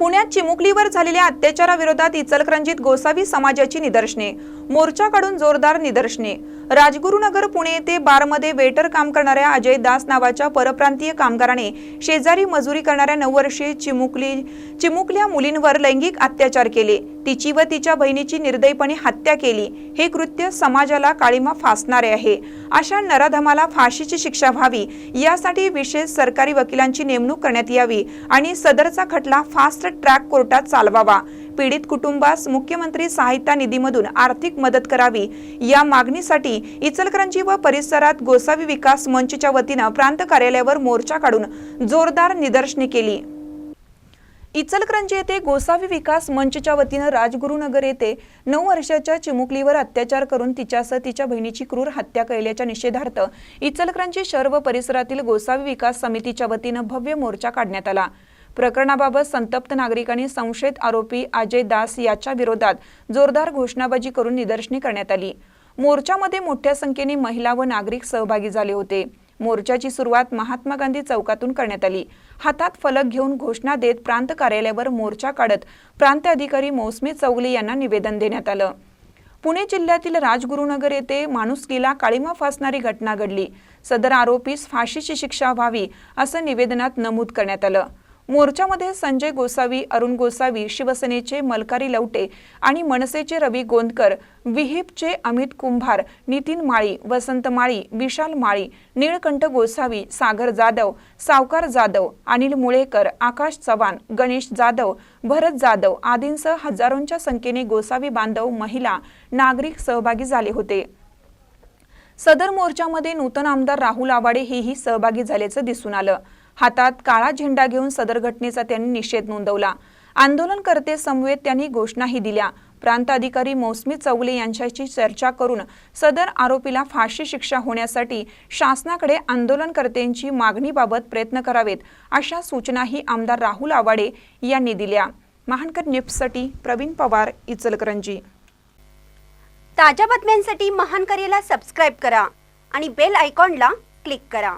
पुण्यात चिमुकलीवर झालेल्या अत्याचाराविरोधात इचलकरंजीत गोसावी समाजाची निदर्शने मोर्चा काढून जोरदार निदर्शने. राजगुरुनगर पुणे येथे बारमध्ये वेटर काम करणाऱ्या अजय दास नावाच्या परप्रांतीय कामगाराने शेजारी मजुरी करणाऱ्या नऊ वर्षीय चिमुकली चिमुकल्या मुलींवर लैंगिक अत्याचार केले. तिची व तिच्या बहिणीची निर्दयीपणे हत्या केली. हे कृत्य समाजाला काळीमा फासणारे आहे. अशा नराधमाला फाशीची शिक्षा व्हावी. यासाठी विशेष सरकारी वकिलांची नेमणूक करण्यात यावी आणि सदरचा खटला फास्ट ट्रॅक कोर्टात चालवावा. पीडित कुटुंबास मुख्यमंत्री सहायता निधीमधून आर्थिक मदत करावी. या मागणीसाठी इचलकरंजी व परिसरात गोसावी विकास मंचच्या वतीनं प्रांत कार्यालयावर मोर्चा काढून जोरदार निदर्शने केली. इचलकरंजी येथे गोसावी विकास मंचच्या वतीनं राजगुरुनगर येथे नऊ वर्षाच्या चिमुकलीवर अत्याचार करून तिच्यासह तिच्या बहिणीची क्रूर हत्या केल्याच्या निषेधार्थ इचलकरंजी शहर व परिसरातील गोसावी विकास समितीच्या वतीनं भव्य मोर्चा काढण्यात आला. प्रकरणाबाबत संतप्त नागरिकांनी संशयित आरोपी अजय दास याच्या विरोधात जोरदार घोषणाबाजी करून निदर्शने करण्यात आली. मोर्चामध्ये मोठ्या संख्येने महिला व नागरिक सहभागी झाले होते. मोर्चाची सुरुवात महात्मा गांधी चौकातून करण्यात आली. हातात फलक घेऊन घोषणा देत प्रांत कार्यालयावर मोर्चा काढत प्रांत अधिकारी मौसमी चौगले यांना निवेदन देण्यात आलं. पुणे जिल्ह्यातील राजगुरुनगर येथे माणुसकीला काळीमा फासणारी घटना घडली. सदर आरोपीस फाशीची शिक्षा व्हावी असं निवेदनात नमूद करण्यात आलं. मोर्चामध्ये संजय गोसावी अरुण गोसावी शिवसेनेचे मलकारी लवटे आणि मनसेचे रवी गोंदकर विहिपचे अमित कुंभार नितीन माळी वसंत माळी विशाल माळी निळकंठ गोसावी सागर जाधव सावकार जाधव अनिल मुळेकर आकाश चव्हाण गणेश जाधव भरत जाधव आदींसह हजारोंच्या संख्येने गोसावी बांधव महिला नागरिक सहभागी झाले होते. सदर मोर्चामध्ये नूतन आमदार राहुल आवाडे हेही सहभागी झाल्याचं दिसून आलं. हातात काळा झेंडा घेऊन सदर घटनेचा त्यांनी निषेध नोंदवला. आंदोलनकर्ते समवेत त्यांनी घोषणाही दिल्या. प्रांत अधिकारी मौसमी चौगले यांच्याशी चर्चा करून सदर आरोपीला फाशी शिक्षा होण्यासाठी शासनाकडे आंदोलनकर्त्यांची मागणीबाबत प्रयत्न करावेत अशा सूचनाही आमदार राहुल आवाडे यांनी दिल्या. महानकर न्यूजसाठी प्रवीण पवार इचलकरंजी. ताज्या बातम्यांसाठी महानकर्याला सबस्क्राईब करा आणि बेल आयकॉनला क्लिक करा.